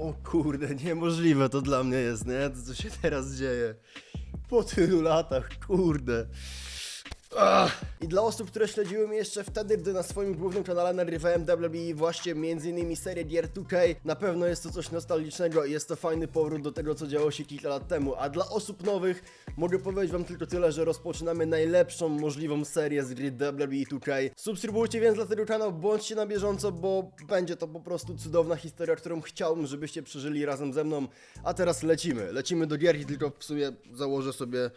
O kurde, niemożliwe to dla mnie jest, nie? Co się teraz dzieje. Po tylu latach, kurde. Ach. I dla osób, które śledziły mnie jeszcze wtedy, gdy na swoim głównym kanale nagrywałem WWE właśnie m.in. serię Gear 2K, na pewno jest to coś nostalgicznego i jest to fajny powrót do tego, co działo się kilka lat temu. A dla osób nowych mogę powiedzieć wam tylko tyle, że rozpoczynamy najlepszą możliwą serię z gry WWE 2K. Subskrybujcie więc dla tego kanał, bądźcie na bieżąco, bo będzie to po prostu cudowna historia, którą chciałbym, żebyście przeżyli razem ze mną. A teraz lecimy. Lecimy do gierki, tylko w sumie założę sobie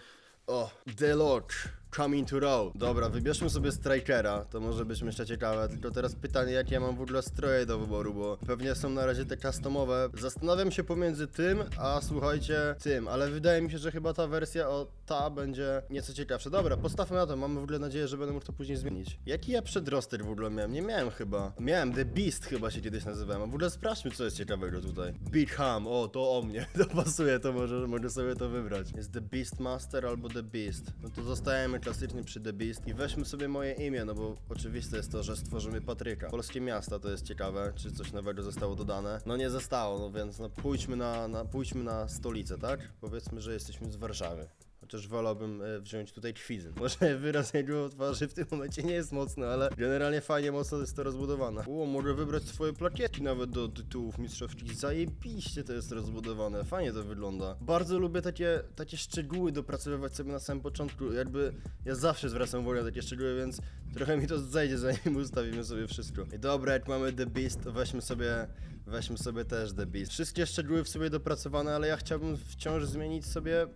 o, The Lock, Coming to Row. Dobra, wybierzmy sobie Strikera, to może być myślę ciekawe, tylko teraz pytanie, jakie ja mam w ogóle stroje do wyboru, bo pewnie są na razie te customowe. Zastanawiam się pomiędzy tym, a słuchajcie, tym, ale wydaje mi się, że chyba ta wersja, o ta będzie nieco ciekawsza. Dobra, postawmy na to, mam w ogóle nadzieję, że będę mógł to później zmienić. Jaki ja przedroster w ogóle miałem? Nie miałem chyba. Miałem, The Beast chyba się kiedyś nazywałem, a w ogóle sprawdźmy, co jest ciekawego tutaj. Big Ham, o, to o mnie, to pasuje, to może, mogę sobie to wybrać. Jest The Beast Master albo The Beast. No to zostajemy klasycznie przy The Beast i weźmy sobie moje imię, no bo oczywiste jest to, że stworzymy Patryka. Polskie miasta to jest ciekawe, czy coś nowego zostało dodane. No nie zostało, no więc no pójdźmy na, na, pójdźmy na stolicę, tak? Powiedzmy, że jesteśmy z Warszawy. Chociaż wolałbym e, wziąć tutaj kwizyn. Może wyraz jego twarzy w tym momencie nie jest mocny, ale generalnie fajnie mocno jest to rozbudowane. O, mogę wybrać swoje plakietki nawet do tytułów mistrzowskich. Zajebiście to jest rozbudowane, fajnie to wygląda. Bardzo lubię takie, takie szczegóły dopracowywać sobie na samym początku. Jakby ja zawsze zwracam uwagę na takie szczegóły, więc trochę mi to zejdzie, zanim ustawimy sobie wszystko. I dobra, jak mamy The Beast, weźmy sobie Weźmy sobie też The Beast. Wszystkie szczegóły w sobie dopracowane, ale ja chciałbym wciąż zmienić sobie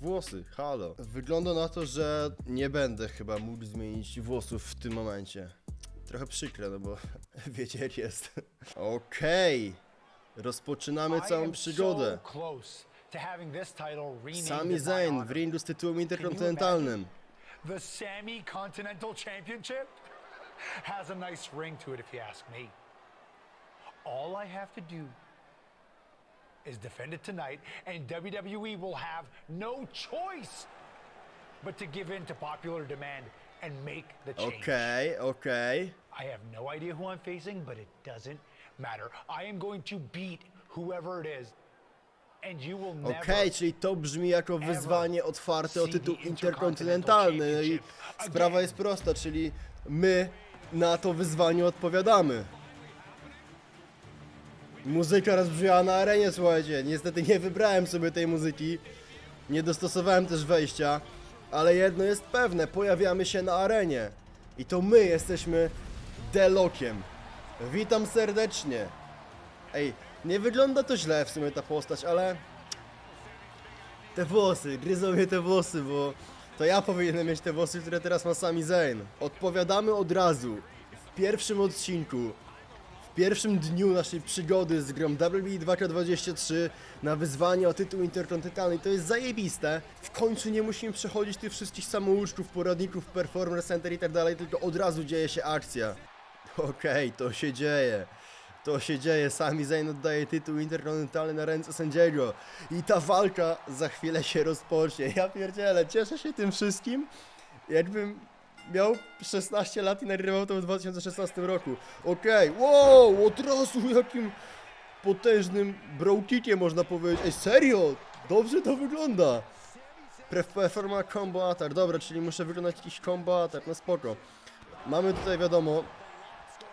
Włosy, halo. Wygląda na to, że nie będę chyba mógł zmienić włosów w tym momencie. Trochę przykre, no bo wiecie jak jest. Okej. Rozpoczynamy całą przygodę. Sami Zayn w ringu z tytułem interkontynentalnym. The Sammy Continental Championship has a nice ring to it, if you ask me. All I have to do is defend it tonight, and WWE will have no choice but to give in to popular demand and make the change. Okej, okej. I have no idea who I'm facing, but it doesn't matter. I am going to beat whoever it is, and you will never. Okej, czyli to brzmi jako wyzwanie otwarte o tytuł interkontynentalny. No i sprawa jest prosta, czyli my na to wyzwanie odpowiadamy. Muzyka rozbrzmiała na arenie, słuchajcie. Niestety nie wybrałem sobie tej muzyki. Nie dostosowałem też wejścia. Ale jedno jest pewne, pojawiamy się na arenie. I to my jesteśmy Delokiem. Witam serdecznie. Ej, nie wygląda to źle w sumie ta postać, ale... Te włosy, gryzą mnie te włosy, bo to ja powinienem mieć te włosy, które teraz ma Sami Zayn. Odpowiadamy od razu, w pierwszym odcinku, pierwszym dniu naszej przygody z grą WWE 2K23 na wyzwanie o tytuł interkontynentalny. To jest zajebiste. W końcu nie musimy przechodzić tych wszystkich samouczków, poradników, performance center i tak dalej, tylko od razu dzieje się akcja. Okej, to się dzieje. To się dzieje, sami Zayn oddaje tytuł interkontynentalny na ręce sędziego. I ta walka za chwilę się rozpocznie. Ja pierdzielę, cieszę się tym wszystkim. Jakbym miał 16 lat i nagrywał to w 2016 roku. Okej, wow, od razu jakim potężnym brokickiem można powiedzieć. Ej, serio, dobrze to wygląda. Performa combo attack, dobra, czyli muszę wykonać jakiś combo attack, no spoko. Mamy tutaj wiadomo,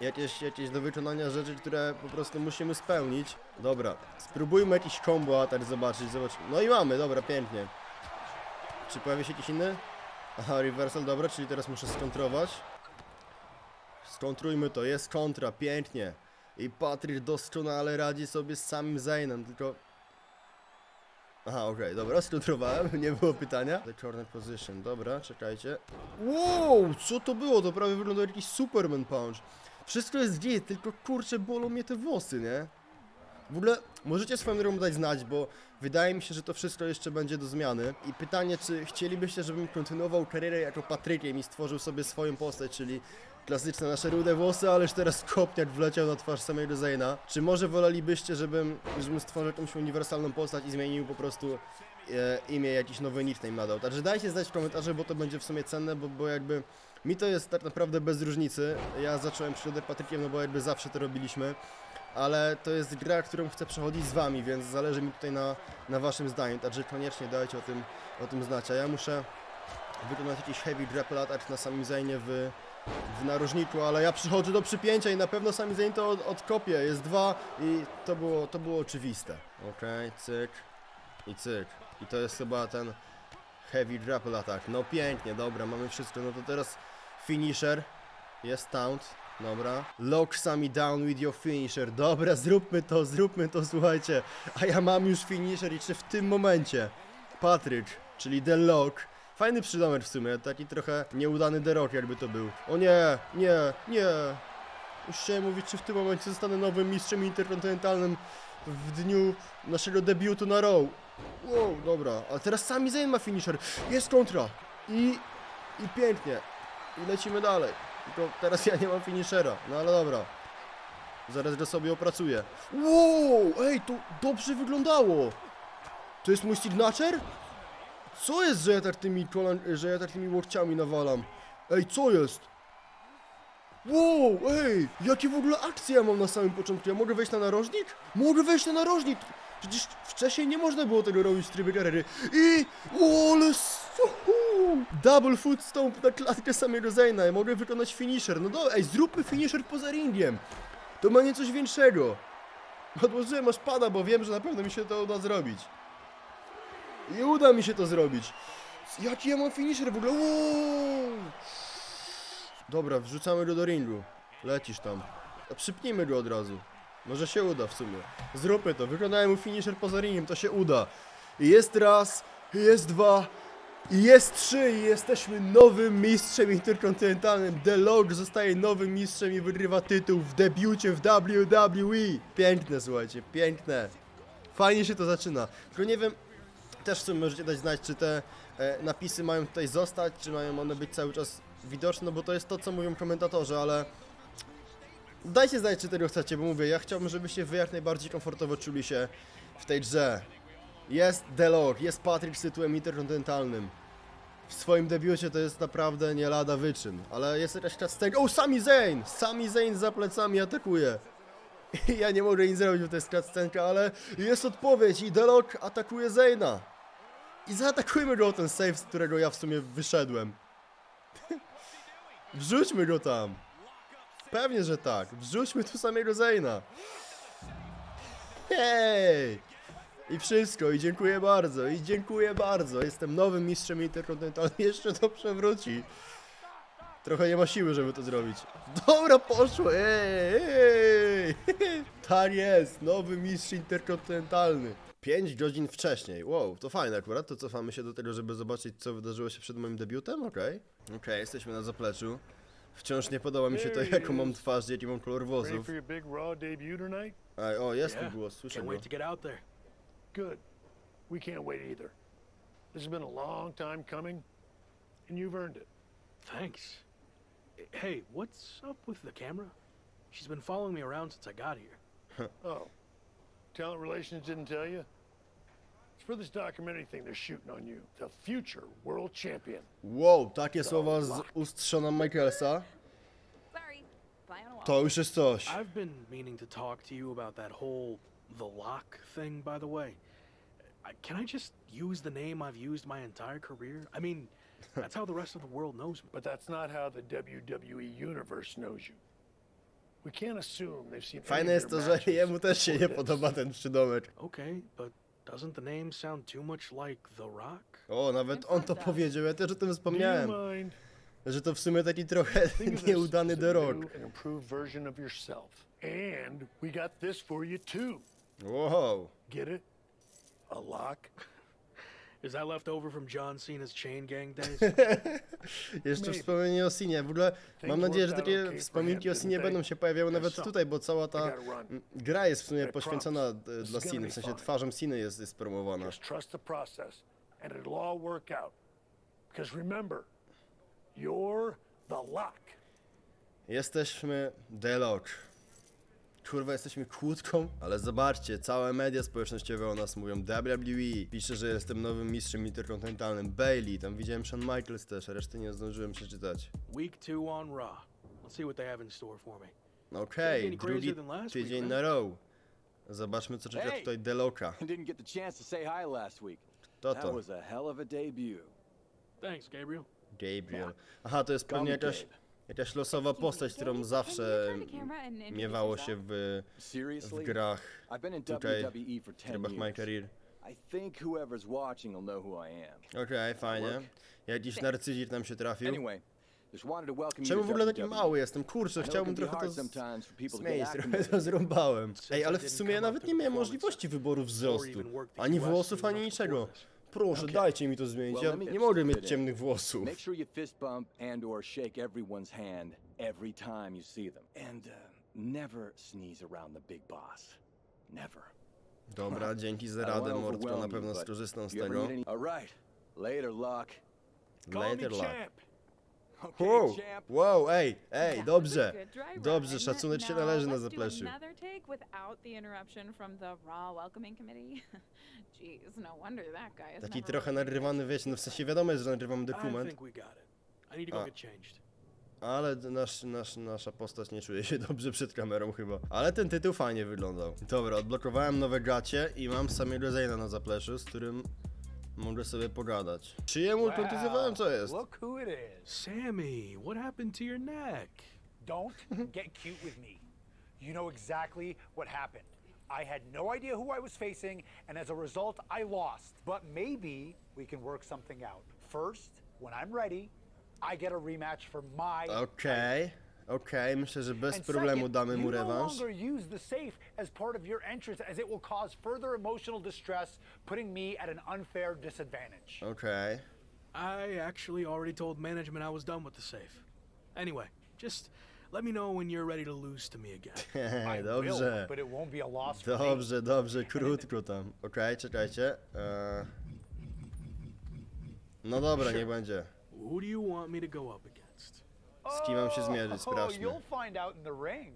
jakieś, jakieś do wykonania rzeczy, które po prostu musimy spełnić. Dobra, spróbujmy jakiś combo attack zobaczyć, zobacz. No i mamy, dobra, pięknie. Czy pojawi się jakiś inny? Aha, reversal, dobra, czyli teraz muszę skontrować. Skontrujmy to, jest kontra, pięknie. I Patryk doskonale radzi sobie z samym Zaynem, tylko... Aha, okej, dobra, skontrowałem, nie było pytania. The corner position, dobra, czekajcie. Wow, co to było? To prawie wygląda jak jakiś Superman Punch. Wszystko jest git, tylko kurczę, bolą mnie te włosy, nie? W ogóle możecie swoją drogą dać znać, bo wydaje mi się, że to wszystko jeszcze będzie do zmiany. I pytanie, czy chcielibyście, żebym kontynuował karierę jako Patrykiem i stworzył sobie swoją postać, czyli klasyczne nasze rude włosy, ależ teraz kopniak wleciał na twarz samego Zayna. Czy może wolelibyście, żebym, żebym stworzył jakąś uniwersalną postać i zmienił po prostu e, imię, jakiś nowy nickname nadał. Także dajcie znać w komentarzach, bo to będzie w sumie cenne, bo, bo jakby mi to jest tak naprawdę bez różnicy. Ja zacząłem przygodę Patrykiem, no bo jakby zawsze to robiliśmy. Ale to jest gra, którą chcę przechodzić z wami, więc zależy mi tutaj na, na waszym zdaniu, także koniecznie dajcie o tym, o tym znać, a ja muszę wykonać jakiś heavy grapple attack na samym Zainie w, w narożniku, ale ja przychodzę do przypięcia i na pewno sami Zain to od, odkopię, jest dwa i to było, to było oczywiste. Okej, cyk i cyk. I to jest chyba ten heavy grapple attack, no pięknie, dobra, mamy wszystko, no to teraz finisher, jest taunt, dobra. Lock sami down with your finisher. Dobra, zróbmy to, zróbmy to, słuchajcie. A ja mam już finisher i czy w tym momencie Patryk, czyli The Lock. Fajny przydomek w sumie, taki trochę nieudany The Rock jakby to był. O nie, nie, nie. Już chciałem mówić, czy w tym momencie zostanę nowym mistrzem interkontynentalnym w dniu naszego debiutu na Raw. Wow, dobra, a teraz sami Zayn ma finisher. Jest kontra. I, i pięknie. I lecimy dalej. Tylko teraz ja nie mam finishera, no ale dobra. Zaraz go sobie opracuję. Wow, ej, to dobrze wyglądało. To jest mój signature? Co jest, że ja tak tymi kolan, że ja tak tymi łokciami nawalam? Ej, co jest? Wow, ej, jakie w ogóle akcje ja mam na samym początku? Ja mogę wejść na narożnik? Mogę wejść na narożnik! Przecież wcześniej nie można było tego robić w trybie kariery. I... O, ale... s- uhu, Double foot stomp na klatkę samego Zayna. Ja mogę wykonać finisher. No dobra, ej, zróbmy finisher poza ringiem. To ma nie coś większego. Odłożyłem aż pada, bo wiem, że na pewno mi się to uda zrobić. I uda mi się to zrobić. Jaki ja mam finisher w ogóle? Dobra, wrzucamy go do ringu. Lecisz tam. Przypnijmy go od razu. Może się uda w sumie. Zróbmy to. Wykonałem mu finisher poza ringiem, to się uda. Jest raz, jest dwa, jest trzy i jesteśmy nowym mistrzem interkontynentalnym. The Log zostaje nowym mistrzem i wygrywa tytuł w debiucie w WWE. Piękne, słuchajcie, piękne. Fajnie się to zaczyna. Tylko nie wiem, też w sumie możecie dać znać, czy te e, napisy mają tutaj zostać, czy mają one być cały czas widoczne, bo to jest to, co mówią komentatorzy, ale dajcie znać, czy tego chcecie, bo mówię, ja chciałbym, żebyście wy jak najbardziej komfortowo czuli się w tej grze. Jest Delor, jest Patrick z tytułem interkontynentalnym. W swoim debiucie to jest naprawdę nie lada wyczyn, ale jest jakaś cutscenka. O, Sami Zayn! Sami Zayn za plecami atakuje. Ja nie mogę nic zrobić, bo to jest cutscenka, ale jest odpowiedź i Delok atakuje Zayna. I zaatakujmy go o ten save, z którego ja w sumie wyszedłem. Wrzućmy go tam. Pewnie, że tak. Wrzućmy tu samego Zayna. Hej! I wszystko, i dziękuję bardzo, i dziękuję bardzo. Jestem nowym mistrzem interkontynentalnym, jeszcze to przewróci. Trochę nie ma siły, żeby to zrobić. Dobra, poszło, ej, ej. Tak jest, nowy mistrz interkontynentalny. 5 godzin wcześniej, wow, to fajne akurat, to cofamy się do tego, żeby zobaczyć, co wydarzyło się przed moim debiutem, okej. Okej, jesteśmy na zapleczu. Wciąż nie podoba mi się to, jaką mam twarz, jaki mam kolor Ready włosów. for your big Raw debut tonight? Ej, o, jest tu głos, słyszę go. wait to get out there. Good. We can't wait either. This has been a long time coming, and you've earned it. Thanks. Hey, what's up with the camera? She's been following me around since I got here. Oh, talent relations didn't tell you? It's for this documentary thing they're shooting on you, the future world champion. Wow, takie słowa z ust Shona Michaelsa, Sorry. Fly on a wall. to już jest coś. I've been meaning to talk to you about that whole the lock thing, by the way. Can I just use the name I've used my entire career? I mean, that's how the rest of the world knows me. But that's not how the WWE universe knows you. We can't assume they've seen Fajne jest to, że matches jemu też się nie podoba ten przydomek. Okay, but doesn't the name sound too much like The Rock? O, nawet on to powiedział, ja też o tym wspomniałem, mind? że to w sumie taki trochę nieudany The Rock. and improved version of yourself. And we got this for you too. Wow. Get it? A lock? Is that left over from John Cena's Chain Gang days? Jeszcze wspomnienie o Sinie. W ogóle mam nadzieję, że takie wspominki o Sinie będą się pojawiały nawet tutaj, bo cała ta gra jest w sumie poświęcona e, dla Siny, w sensie twarzą Siny jest, jest promowana. Jesteśmy The Lock. Kurwa, jesteśmy kłódką, ale zobaczcie, całe media społecznościowe o nas mówią WWE. Pisze, że jestem nowym mistrzem interkontynentalnym. Bailey, tam widziałem Shawn Michaels też, a reszty nie zdążyłem przeczytać. Week two on Raw. Let's see what they have in store for me. Okej, any crazier drugi tydzień na row. Zobaczmy, co czeka tutaj Deloka. Didn't get the chance to say hi last week. To That to. was a hell of a debut. Thanks, Gabriel. Gabriel. Aha, to jest pewnie jakaś, Gabe. Jakaś losowa postać, którą zawsze miewało się w, w grach, tutaj, w 10 trybach My. Career. Okej, fajnie. Jakiś narcyzir nam się trafił. Czemu w ogóle taki WWE. mały jestem? Kurczę, chciałbym trochę to zmienić, trochę to zrąbałem. Ej, ale w sumie ja nawet nie miałem możliwości wyboru wzrostu. Ani włosów, ani niczego. Proszę, Okay. dajcie mi to zmienić. Well, Ja let me nie mogę mieć ciemnych włosów. Make sure you fist bump and or shake everyone's hand every time you see them. And uh, never sneeze around the big boss. Never. Dobra, dzięki za I don't radę, wanna Mordko, na overwhelm you, pewno but skorzystam z you ever tego. need any- All right. Later. Call me Later, champ. Wow, wow, ej, ej, dobrze. Dobrze, szacunek się należy na. Jeez, no Taki trochę narywany, wiecie, no w sensie wiadomo jest, że nagrywamy I dokument, ale nasz, nasz, nasza postać nie czuje się dobrze przed kamerą chyba. Ale ten tytuł fajnie wyglądał. Dobra, odblokowałem nowe gacie i mam samego Zayna na zapleczu, z którym mogę sobie pogadać. Czy jemu kontuzjowałem, co jest? Look who it is. Sammy, what happened to your neck? Don't get cute with me. You know exactly what happened. I had no idea who I was facing, and as a result, I lost. But maybe we can work something out. First, when I'm ready, I get a rematch for my. Okej, okej, myślę, że bez And problemu second, damy mu you no rewanż. longer use the safe as part of your entrance, as it will cause further emotional distress, putting me at an unfair disadvantage. Okej. I actually already told management I was done with the safe. Anyway, just let me know when you're ready to lose to me again. I will, Dobrze. but it won't be a loss for me. Dobrze, dobrze, krótko tam. Okej, czekajcie. No dobra, niech będzie. Who do you want me to go up against? Z kim mam się zmierzyć? Oh, Sprawdźmy. you'll find out in the ring.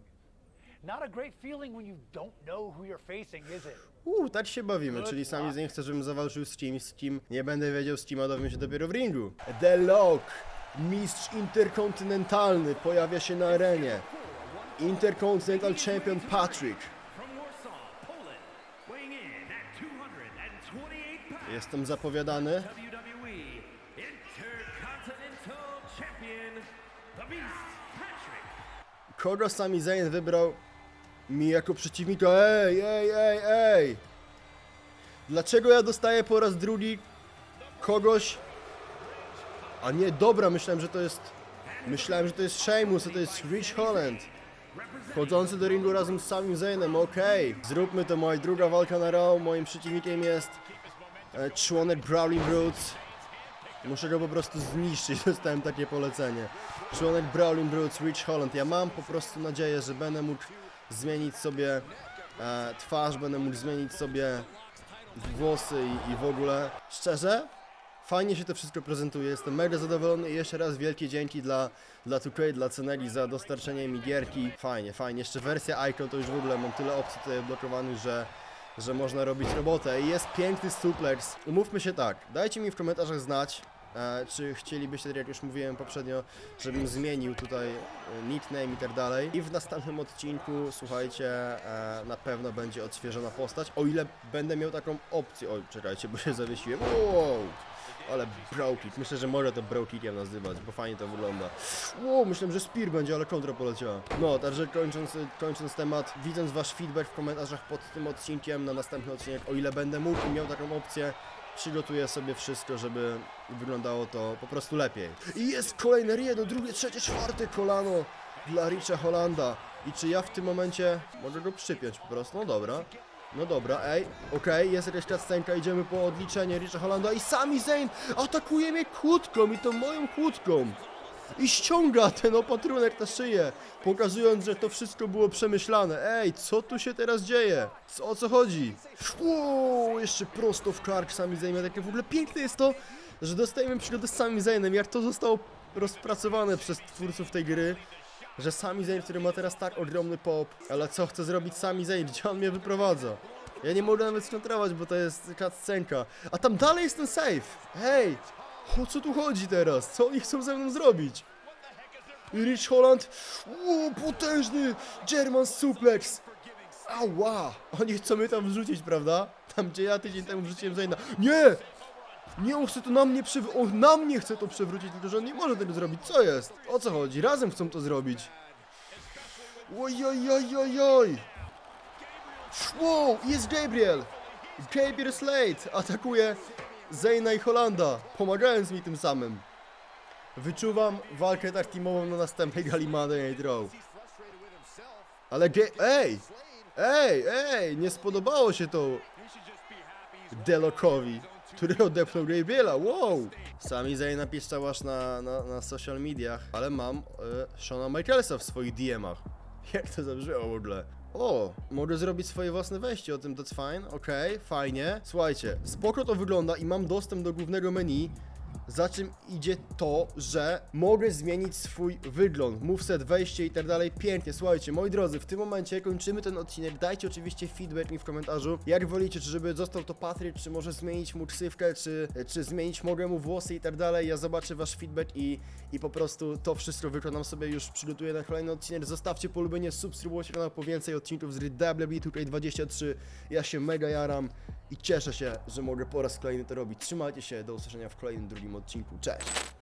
Not a great feeling when you don't know who you're facing, is it? Uuu, tak się bawimy, czyli sami luck. Zayn chce, żebym zawalczył z kimś, z kim nie będę wiedział, z kim a dowiem się dopiero w ringu. The Lock, mistrz interkontynentalny, pojawia się na arenie. Intercontinental Champion Patrick. From Warsaw, Kogo sami Zayn wybrał mi jako przeciwnika? Ej, ej, ej, ej! Dlaczego ja dostaję po raz drugi kogoś? A nie, dobra, myślałem, że to jest... Myślałem, że to jest Sheamus, a to jest Rich Holland. Wchodzący do ringu razem z samym Zaynem, okej. Zróbmy to, moja druga walka na Raw. Moim przeciwnikiem jest e, członek Brawling Brutes. Muszę go po prostu zniszczyć, dostałem takie polecenie. Członek Brawling Brutes, Rich Holland. Ja mam po prostu nadzieję, że będę mógł zmienić sobie e, twarz, będę mógł zmienić sobie włosy i, i w ogóle. Szczerze, fajnie się to wszystko prezentuje, jestem mega zadowolony i jeszcze raz wielkie dzięki dla, dla 2K, dla Ceneli za dostarczenie mi gierki. Fajnie, fajnie. Jeszcze wersja Icon to już w ogóle mam tyle opcji tutaj odblokowanych, że że można robić robotę i jest piękny suplex. Umówmy się tak, dajcie mi w komentarzach znać, czy chcielibyście, tak jak już mówiłem poprzednio, żebym zmienił tutaj e, nickname i tak dalej. I w następnym odcinku, słuchajcie, e, na pewno będzie odświeżona postać, o ile będę miał taką opcję. Oj, czekajcie, bo się zawiesiłem. Wow! Ale brokick, myślę, że mogę to brokickiem nazywać, bo fajnie to wygląda. Wow, myślałem, że Spear będzie, ale kontra poleciała. No, także kończąc, kończąc temat, widząc wasz feedback w komentarzach pod tym odcinkiem na następny odcinek, o ile będę mógł i miał taką opcję, przygotuję sobie wszystko, żeby wyglądało to po prostu lepiej. I jest kolejne jedno, drugie, trzecie, czwarte kolano dla Richa Hollanda. I czy ja w tym momencie mogę go przypiąć po prostu? No dobra. No dobra, ej, okej, jest jakaś cutscenka, idziemy po odliczenie Richa Hollanda i sami Zayn atakuje mnie kłódką i to moją kłódką i ściąga ten opatrunek na szyję, pokazując, że to wszystko było przemyślane. Ej, co tu się teraz dzieje? Co, o co chodzi? Wow, jeszcze prosto w kark sami Zayn. Takie w ogóle piękne jest to, że dostajemy przygodę z samym Zaynem, jak to zostało rozpracowane przez twórców tej gry. Że sami Zayn, który ma teraz tak ogromny pop, ale co chce zrobić sami Zayn? Gdzie on mnie wyprowadza? Ja nie mogę nawet skontrować, bo to jest cutscenka. A tam dalej jest ten save! Hej! O co tu chodzi teraz? Co oni chcą ze mną zrobić? Rich Holland. Ło, potężny German suplex. Ała! Oni chcą mnie tam wrzucić, prawda? Tam gdzie ja tydzień temu wrzuciłem Zayna. Nie! Nie, on chce to na mnie przewrócić. On na mnie chce to przewrócić, tylko że on nie może tego zrobić. Co jest? O co chodzi? Razem chcą to zrobić. Ojojojojoj! Wow, jest Gabriel! Gabriel Slade atakuje Zayna i Holanda, pomagając mi tym samym. Wyczuwam walkę tak teamową na następnej gali Monday Night. Ale ge... Ej! Ej, ej! Nie spodobało się to Delokowi, który odepnął Gabriela, wow! Sami Zayn napiszczał aż na, na, na social mediach, ale mam e, Shona Michaelsa w swoich DM-ach. Jak to zabrzmiało w ogóle? O, mogę zrobić swoje własne wejście, o tym that's fine, okej, fajnie. Słuchajcie, spoko to wygląda i mam dostęp do głównego menu, za czym idzie to, że mogę zmienić swój wygląd, moveset, wejście i tak dalej. Pięknie, słuchajcie, moi drodzy, w tym momencie kończymy ten odcinek. Dajcie oczywiście feedback mi w komentarzu, jak wolicie, czy żeby został to Patryk, czy może zmienić mu ksywkę, czy, czy zmienić mogę mu włosy i tak dalej. Ja zobaczę wasz feedback i, i po prostu to wszystko wykonam sobie, już przygotuję na kolejny odcinek. Zostawcie polubienie, subskrybujcie kanał po więcej odcinków z WWE 2K23. Ja się mega jaram i cieszę się, że mogę po raz kolejny to robić. Trzymajcie się, do usłyszenia w kolejnym drugim odcinku. 清除掉